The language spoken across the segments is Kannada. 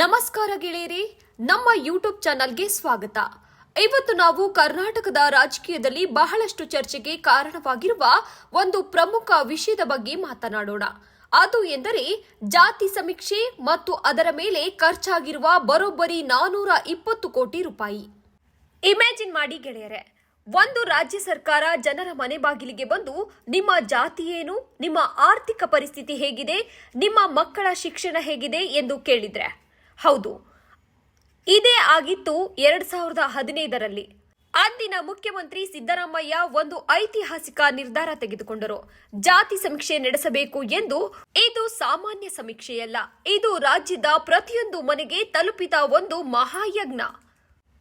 ನಮಸ್ಕಾರ ಗೆಳೆಯರಿ, ನಮ್ಮ ಯೂಟ್ಯೂಬ್ ಚಾನಲ್ಗೆ ಸ್ವಾಗತ. ಇವತ್ತು ನಾವು ಕರ್ನಾಟಕದ ರಾಜಕೀಯದಲ್ಲಿ ಬಹಳಷ್ಟು ಚರ್ಚೆಗೆ ಕಾರಣವಾಗಿರುವ ಒಂದು ಪ್ರಮುಖ ವಿಷಯದ ಬಗ್ಗೆ ಮಾತನಾಡೋಣ. ಅದು ಎಂದರೆ, ಜಾತಿ ಸಮೀಕ್ಷೆ ಮತ್ತು ಅದರ ಮೇಲೆ ಖರ್ಚಾಗಿರುವ ಬರೋಬ್ಬರಿ ನಾನೂರ ಇಪ್ಪತ್ತು ಕೋಟಿ ರೂಪಾಯಿ. ಇಮ್ಯಾಜಿನ್ ಮಾಡಿ ಗೆಳೆಯರೆ, ಒಂದು ರಾಜ್ಯ ಸರ್ಕಾರ ಜನರ ಮನೆ ಬಾಗಿಲಿಗೆ ಬಂದು ನಿಮ್ಮ ಜಾತಿ ಏನು, ನಿಮ್ಮ ಆರ್ಥಿಕ ಪರಿಸ್ಥಿತಿ ಹೇಗಿದೆ, ನಿಮ್ಮ ಮಕ್ಕಳ ಶಿಕ್ಷಣ ಹೇಗಿದೆ ಎಂದು ಕೇಳಿದ್ರೆ ಹೌದು. ಇದೇ ಆಗಿತ್ತು ಎರಡ್ ಸಾವಿರದ ಹದಿನೈದರಲ್ಲಿ. ಅಂದಿನ ಮುಖ್ಯಮಂತ್ರಿ ಸಿದ್ದರಾಮಯ್ಯ ಒಂದು ಐತಿಹಾಸಿಕ ನಿರ್ಧಾರ ತೆಗೆದುಕೊಂಡರು. ಜಾತಿ ಸಮೀಕ್ಷೆ ನಡೆಸಬೇಕು ಎಂದು ಇದು ಸಾಮಾನ್ಯ ಸಮೀಕ್ಷೆಯಲ್ಲ. ಇದು ರಾಜ್ಯದ ಪ್ರತಿಯೊಂದು ಮನೆಗೆ ತಲುಪಿದ ಒಂದು ಮಹಾಯಜ್ಞ.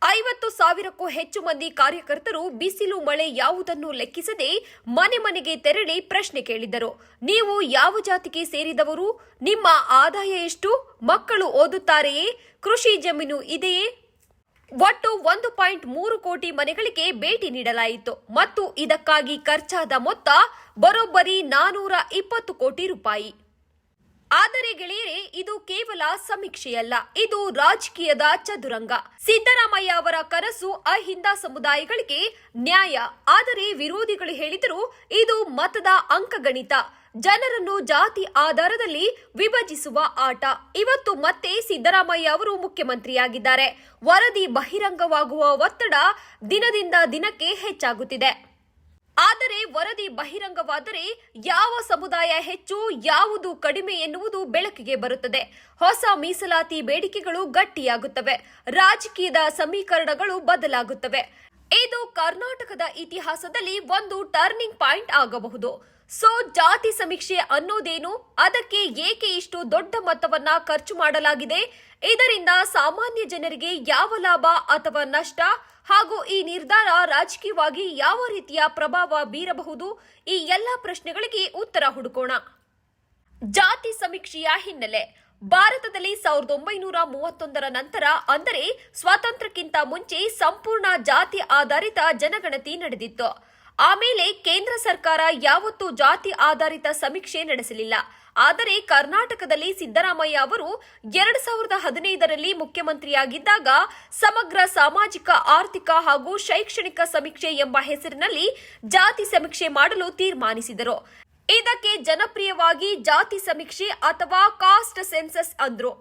ಐವತ್ತು ಸಾವಿರಕ್ಕೂ ಹೆಚ್ಚು ಮಂದಿ ಕಾರ್ಯಕರ್ತರು ಬಿಸಿಲು ಮಳೆ ಯಾವುದನ್ನು ಲೆಕ್ಕಿಸದೆ ಮನೆ ಮನೆಗೆ ತೆರಳಿ ಪ್ರಶ್ನೆ ಕೇಳಿದರು ನೀವು ಯಾವ ಜಾತಿಗೆ ಸೇರಿದವರು? ನಿಮ್ಮ ಆದಾಯ ಎಷ್ಟು? ಮಕ್ಕಳು ಓದುತ್ತಾರೆಯೇ? ಕೃಷಿ ಜಮೀನು ಇದೆಯೇ? ಒಟ್ಟು ಒಂದು ಪಾಯಿಂಟ್ ಮೂರು ಕೋಟಿ ಮನೆಗಳಿಗೆ ಭೇಟಿ ನೀಡಲಾಯಿತು. ಮತ್ತು ಇದಕ್ಕಾಗಿ ಖರ್ಚಾದ ಮೊತ್ತ ಬರೋಬ್ಬರಿ ನಾನೂರ ಇಪ್ಪತ್ತು ಕೋಟಿ ರೂಪಾಯಿ. ಆದರೆ ಗೆಳೆಯರೆ, ಇದು ಕೇವಲ ಸಮೀಕ್ಷೆಯಲ್ಲ, ಇದು ರಾಜಕೀಯದ ಚದುರಂಗ. ಸಿದ್ದರಾಮಯ್ಯ ಅವರ ಕನಸು ಅಹಿಂದ ಸಮುದಾಯಗಳಿಗೆ ನ್ಯಾಯ, ಆದರೆ ವಿರೋಧಿಗಳು ಹೇಳಿದರು ಇದು ಮತದ ಅಂಕಗಣಿತ. ಜನರನ್ನು ಜಾತಿ ಆಧಾರದಲ್ಲಿ ವಿಭಜಿಸುವ ಆಟ. ಇವತ್ತು ಮತ್ತೆ ಸಿದ್ದರಾಮಯ್ಯ ಅವರು ಮುಖ್ಯಮಂತ್ರಿಯಾಗಿದ್ದಾರೆ. ವರದಿ ಬಹಿರಂಗವಾಗುವ ಒತ್ತಡ ದಿನದಿಂದ ದಿನಕ್ಕೆ ಹೆಚ್ಚಾಗುತ್ತಿದೆ. ಆದರೆ ವರದಿ ಬಹಿರಂಗವಾದರೆ ಯಾವ ಸಮುದಾಯ ಹೆಚ್ಚು, ಯಾವುದು ಕಡಿಮೆ ಎನ್ನುವುದು ಬೆಳಕಿಗೆ ಬರುತ್ತದೆ. ಹೊಸ ಮೀಸಲಾತಿ ಬೇಡಿಕೆಗಳು ಗಟ್ಟಿಯಾಗುತ್ತವೆ. ರಾಜಕೀಯದ ಸಮೀಕರಣಗಳು ಬದಲಾಗುತ್ತವೆ. ಇದು ಕರ್ನಾಟಕದ ಇತಿಹಾಸದಲ್ಲಿ ಒಂದು ಟರ್ನಿಂಗ್ ಪಾಯಿಂಟ್ ಆಗಬಹುದು. ಸೊ ಜಾತಿ ಸಮೀಕ್ಷೆ ಅನ್ನೋದೇನು? ಅದಕ್ಕೆ ಏಕೆ ಇಷ್ಟು ದೊಡ್ಡ ಮೊತ್ತವನ್ನ ಖರ್ಚು ಮಾಡಲಾಗಿದೆ? ಇದರಿಂದ ಸಾಮಾನ್ಯ ಜನರಿಗೆ ಯಾವ ಲಾಭ ಅಥವಾ ನಷ್ಟ? ಹಾಗೂ ಈ ನಿರ್ಧಾರ ರಾಜಕೀಯವಾಗಿ ಯಾವ ರೀತಿಯ ಪ್ರಭಾವ ಬೀರಬಹುದು? ಈ ಎಲ್ಲ ಪ್ರಶ್ನೆಗಳಿಗೆ ಉತ್ತರ ಹುಡುಕೋಣ. ಜಾತಿ ಸಮೀಕ್ಷೆಯ ಹಿನ್ನೆಲೆ. ಭಾರತದಲ್ಲಿ ಸಾವಿರದ ಒಂಬೈನೂರ ಮೂವತ್ತೊಂದರ ನಂತರ, ಅಂದರೆ ಸ್ವಾತಂತ್ರ್ಯಕ್ಕಿಂತ ಮುಂಚೆ, ಸಂಪೂರ್ಣ ಜಾತಿ ಆಧಾರಿತ ಜನಗಣತಿ ನಡೆದಿತ್ತು. ಆಮೇಲೆ ಕೇಂದ್ರ ಸರ್ಕಾರ ಯಾವತ್ತೂ ಜಾತಿ ಆಧಾರಿತ ಸಮೀಕ್ಷೆ ನಡೆಸಲಿಲ್ಲ. ಆದರೆ ಕರ್ನಾಟಕದಲ್ಲಿ ಸಿದ್ದರಾಮಯ್ಯ ಅವರು ಎರಡ್ ಸಾವಿರದ ಹದಿನೈದರಲ್ಲಿ ಮುಖ್ಯಮಂತ್ರಿಯಾಗಿದ್ದಾಗ ಸಮಗ್ರ ಸಾಮಾಜಿಕ, ಆರ್ಥಿಕ ಹಾಗೂ ಶೈಕ್ಷಣಿಕ ಸಮೀಕ್ಷೆ ಎಂಬ ಹೆಸರಿನಲ್ಲಿ ಜಾತಿ ಸಮೀಕ್ಷೆ ಮಾಡಲು ತೀರ್ಮಾನಿಸಿದರು. ಇದಕ್ಕೆ ಜನಪ್ರಿಯವಾಗಿ ಜಾತಿ ಸಮೀಕ್ಷೆ ಅಥವಾ ಕಾಸ್ಟ್ ಸೆನ್ಸಸ್ ಅಂದ್ರು.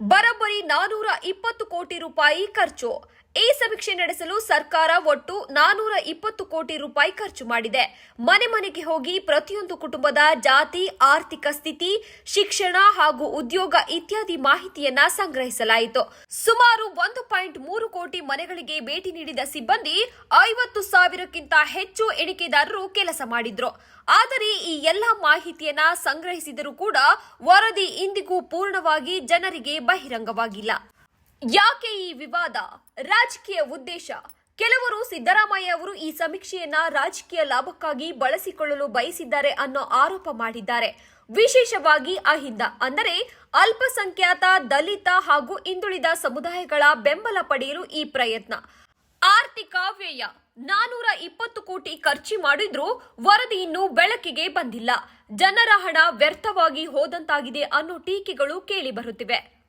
ಬರೋಬ್ಬರಿ ನಾನೂರ ಇಪ್ಪತ್ತು ಕೋಟಿ ರೂಪಾಯಿ ಖರ್ಚು. ಈ ಸಮೀಕ್ಷೆ ನಡೆಸಲು ಸರ್ಕಾರ ಒಟ್ಟು ನಾನೂರ ಇಪ್ಪತ್ತು ಕೋಟಿ ರೂಪಾಯಿ ಖರ್ಚು ಮಾಡಿದೆ. ಮನೆ ಮನೆಗೆ ಹೋಗಿ ಪ್ರತಿಯೊಂದು ಕುಟುಂಬದ ಜಾತಿ, ಆರ್ಥಿಕ ಸ್ಥಿತಿ, ಶಿಕ್ಷಣ ಹಾಗೂ ಉದ್ಯೋಗ ಇತ್ಯಾದಿ ಮಾಹಿತಿಯನ್ನ ಸಂಗ್ರಹಿಸಲಾಯಿತು. ಸುಮಾರು ಒಂದು ಪಾಯಿಂಟ್ ಮೂರು ಕೋಟಿ ಮನೆಗಳಿಗೆ ಭೇಟಿ ನೀಡಿದ ಸಿಬ್ಬಂದಿ ಐವತ್ತು ಸಾವಿರಕ್ಕಿಂತ ಹೆಚ್ಚು ಎಣಿಕೆದಾರರು ಕೆಲಸ ಮಾಡಿದ್ರು. ಆದರೆ ಈ ಎಲ್ಲ ಮಾಹಿತಿಯನ್ನ ಸಂಗ್ರಹಿಸಿದರೂ ಕೂಡ ವರದಿ ಇಂದಿಗೂ ಪೂರ್ಣವಾಗಿ ಜನರಿಗೆ ಬಹಿರಂಗವಾಗಿಲ್ಲ. ಯಾಕೆ ಈ ವಿವಾದ? ರಾಜಕೀಯ ಉದ್ದೇಶ. ಕೆಲವರು ಸಿದ್ದರಾಮಯ್ಯ ಅವರು ಈ ಸಮೀಕ್ಷೆಯನ್ನ ರಾಜಕೀಯ ಲಾಭಕ್ಕಾಗಿ ಬಳಸಿಕೊಳ್ಳಲು ಬಯಸಿದ್ದಾರೆ ಅನ್ನೋ ಆರೋಪ ಮಾಡಿದ್ದಾರೆ. ವಿಶೇಷವಾಗಿ ಅಹಿಂದ, ಅಂದರೆ ಅಲ್ಪಸಂಖ್ಯಾತ, ದಲಿತ ಹಾಗೂ ಹಿಂದುಳಿದ ಸಮುದಾಯಗಳ ಬೆಂಬಲ ಪಡೆಯಲು ಈ ಪ್ರಯತ್ನ. ಆರ್ಥಿಕ ವ್ಯಯ. ನಾನೂರ ಇಪ್ಪತ್ತು ಕೋಟಿ ಖರ್ಚು ಮಾಡಿದ್ರೂ ವರದಿ ಇನ್ನೂ ಬೆಳಕಿಗೆ ಬಂದಿಲ್ಲ. ಜನರ ಹಣ ವ್ಯರ್ಥವಾಗಿ ಹೋದಂತಾಗಿದೆ ಅನ್ನೋ ಟೀಕೆಗಳು ಕೇಳಿ ಬರುತ್ತಿವೆ.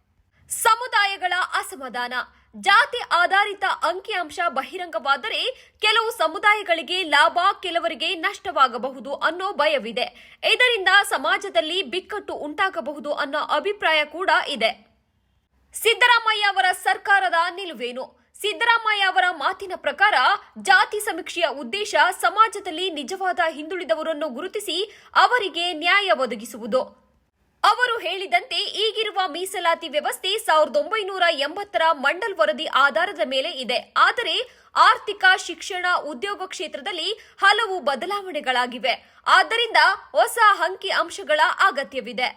ಸಮುದಾಯಗಳ ಅಸಮಾಧಾನ. ಜಾತಿ ಆಧಾರಿತ ಅಂಕಿಅಂಶ ಬಹಿರಂಗವಾದರೆ ಕೆಲವು ಸಮುದಾಯಗಳಿಗೆ ಲಾಭ, ಕೆಲವರಿಗೆ ನಷ್ಟವಾಗಬಹುದು ಅನ್ನೋ ಭಯವಿದೆ. ಇದರಿಂದ ಸಮಾಜದಲ್ಲಿ ಬಿಕ್ಕಟ್ಟು ಉಂಟಾಗಬಹುದು ಅನ್ನೋ ಅಭಿಪ್ರಾಯ ಕೂಡ ಇದೆ. ಸಿದ್ದರಾಮಯ್ಯ ಅವರ ಸರ್ಕಾರದ ನಿಲುವೇನು? ಸಿದ್ದರಾಮಯ್ಯ ಅವರ ಮಾತಿನ ಪ್ರಕಾರ, ಜಾತಿ ಸಮೀಕ್ಷೆಯ ಉದ್ದೇಶ ಸಮಾಜದಲ್ಲಿ ನಿಜವಾದ ಹಿಂದುಳಿದವರನ್ನು ಗುರುತಿಸಿ ಅವರಿಗೆ ನ್ಯಾಯ ಒದಗಿಸುವುದು. ಅವರು ಹೇಳಿದಂತೆ ಈಗಿರುವ ಮೀಸಲಾತಿ ವ್ಯವಸ್ಥೆ ಸಾವಿರದ ಒಂಬೈನೂರ ಎಂಬತ್ತರ ಮಂಡಲ್ ವರದಿ ಆಧಾರದ ಮೇಲೆ ಇದೆ. ಆದರೆ ಆರ್ಥಿಕ ಶಿಕ್ಷಣ ಉದ್ಯೋಗ ಕ್ಷೇತ್ರದಲ್ಲಿ ಹಲವು ಬದಲಾವಣೆಗಳಾಗಿವೆ. ಆದ್ದರಿಂದ ಹೊಸ ಅಂಕಿ ಅಂಶಗಳ ಅಗತ್ಯವಿದೆ.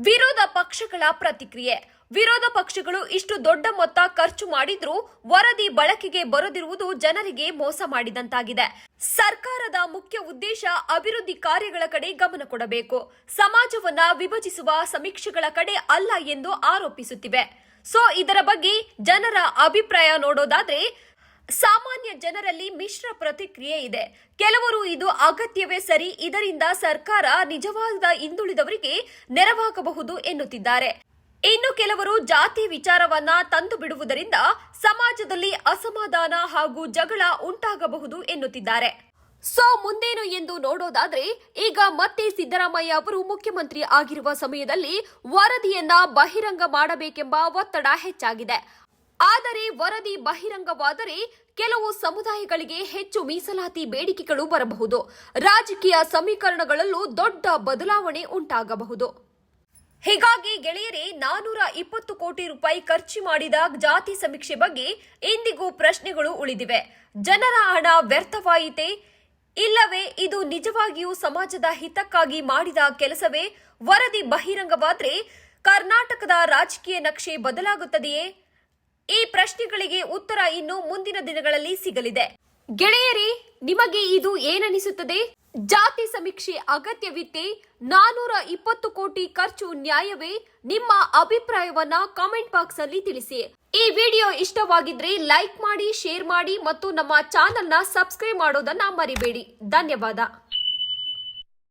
ವಿರೋಧ ಪಕ್ಷಗಳ ಪ್ರತಿಕ್ರಿಯೆ. ವಿರೋಧ ಪಕ್ಷಗಳು ಇಷ್ಟು ದೊಡ್ಡ ಮೊತ್ತ ಖರ್ಚು ಮಾಡಿದ್ರೂ ವರದಿ ಬಳಕೆಗೆ ಬರದಿರುವುದು ಜನರಿಗೆ ಮೋಸ ಮಾಡಿದಂತಾಗಿದೆ. ಸರ್ಕಾರದ ಮುಖ್ಯ ಉದ್ದೇಶ ಅಭಿವೃದ್ಧಿ ಕಾರ್ಯಗಳ ಕಡೆ ಗಮನ ಕೊಡಬೇಕು. ಸಮಾಜವನ್ನ ವಿಭಜಿಸುವ ಸಮೀಕ್ಷೆಗಳ ಕಡೆ ಅಲ್ಲ ಎಂದು ಆರೋಪಿಸುತ್ತಿವೆ. ಸೊ, ಇದರ ಬಗ್ಗೆ ಜನರ ಅಭಿಪ್ರಾಯ ನೋಡೋದಾದ್ರೆ, ಸಾಮಾನ್ಯ ಜನರಲ್ಲಿ ಮಿಶ್ರ ಪ್ರತಿಕ್ರಿಯೆ ಇದೆ. ಕೆಲವರು ಇದು ಅಗತ್ಯವೇ ಸರಿ, ಇದರಿಂದ ಸರ್ಕಾರ ನಿಜವಾದ ಹಿಂದುಳಿದವರಿಗೆ ನೆರವಾಗಬಹುದು ಎನ್ನುತ್ತಿದ್ದಾರೆ. ಇನ್ನು ಕೆಲವರು ಜಾತಿ ವಿಚಾರವನ್ನ ತಂದು ಬಿಡುವುದರಿಂದ ಸಮಾಜದಲ್ಲಿ ಅಸಮಾಧಾನ ಹಾಗೂ ಜಗಳ ಉಂಟಾಗಬಹುದು ಎನ್ನುತ್ತಿದ್ದಾರೆ. ಸೊ, ಮುಂದೇನು ಎಂದು ನೋಡೋದಾದ್ರೆ, ಈಗ ಮತ್ತೆ ಸಿದ್ದರಾಮಯ್ಯ ಅವರು ಮುಖ್ಯಮಂತ್ರಿ ಆಗಿರುವ ಸಮಯದಲ್ಲಿ ವರದಿಯನ್ನ ಬಹಿರಂಗ ಮಾಡಬೇಕೆಂಬ ಒತ್ತಡ ಹೆಚ್ಚಾಗಿದೆ. ಆದರೆ ವರದಿ ಬಹಿರಂಗವಾದರೆ ಕೆಲವು ಸಮುದಾಯಗಳಿಗೆ ಹೆಚ್ಚು ಮೀಸಲಾತಿ ಬೇಡಿಕೆಗಳು ಬರಬಹುದು. ರಾಜಕೀಯ ಸಮೀಕರಣಗಳಲ್ಲೂ ದೊಡ್ಡ ಬದಲಾವಣೆ ಉಂಟಾಗಬಹುದು. ಹೀಗಾಗಿ ಗೆಳೆಯರೇ, ನಾನೂರ ಇಪ್ಪತ್ತು ಕೋಟಿ ರೂಪಾಯಿ ಖರ್ಚು ಮಾಡಿದ ಜಾತಿ ಸಮೀಕ್ಷೆ ಬಗ್ಗೆ ಇಂದಿಗೂ ಪ್ರಶ್ನೆಗಳು ಉಳಿದಿವೆ. ಜನರ ಹಣ ವ್ಯರ್ಥವಾಯಿತೆ? ಇಲ್ಲವೇ, ಇದು ನಿಜವಾಗಿಯೂ ಸಮಾಜದ ಹಿತಕ್ಕಾಗಿ ಮಾಡಿದ ಕೆಲಸವೇ? ವರದಿ ಬಹಿರಂಗವಾದರೆ ಕರ್ನಾಟಕದ ರಾಜಕೀಯ ನಕ್ಷೆ ಬದಲಾಗುತ್ತದೆಯೇ? ಈ ಪ್ರಶ್ನೆಗಳಿಗೆ ಉತ್ತರ ಇನ್ನು ಮುಂದಿನ ದಿನಗಳಲ್ಲಿ ಸಿಗಲಿದೆ. ಗೆಳೆಯರೇ, ನಿಮಗೆ ಇದು ಏನನಿಸುತ್ತದೆ? ಜಾತಿ ಸಮೀಕ್ಷೆ ಅಗತ್ಯವಿತ್ತೆ ನಾನೂರ ಇಪ್ಪತ್ತು ಕೋಟಿ ಖರ್ಚು ನ್ಯಾಯವೇ ನಿಮ್ಮ ಅಭಿಪ್ರಾಯವನ್ನ ಕಾಮೆಂಟ್ ಬಾಕ್ಸ್ ಅಲ್ಲಿ ತಿಳಿಸಿ. ಈ ವಿಡಿಯೋ ಇಷ್ಟವಾಗಿದ್ರೆ ಲೈಕ್ ಮಾಡಿ, ಶೇರ್ ಮಾಡಿ ಮತ್ತು ನಮ್ಮ ಚಾನೆಲ್ನ ಸಬ್ಸ್ಕ್ರೈಬ್ ಮಾಡೋದನ್ನ ಮರಿಬೇಡಿ. ಧನ್ಯವಾದ.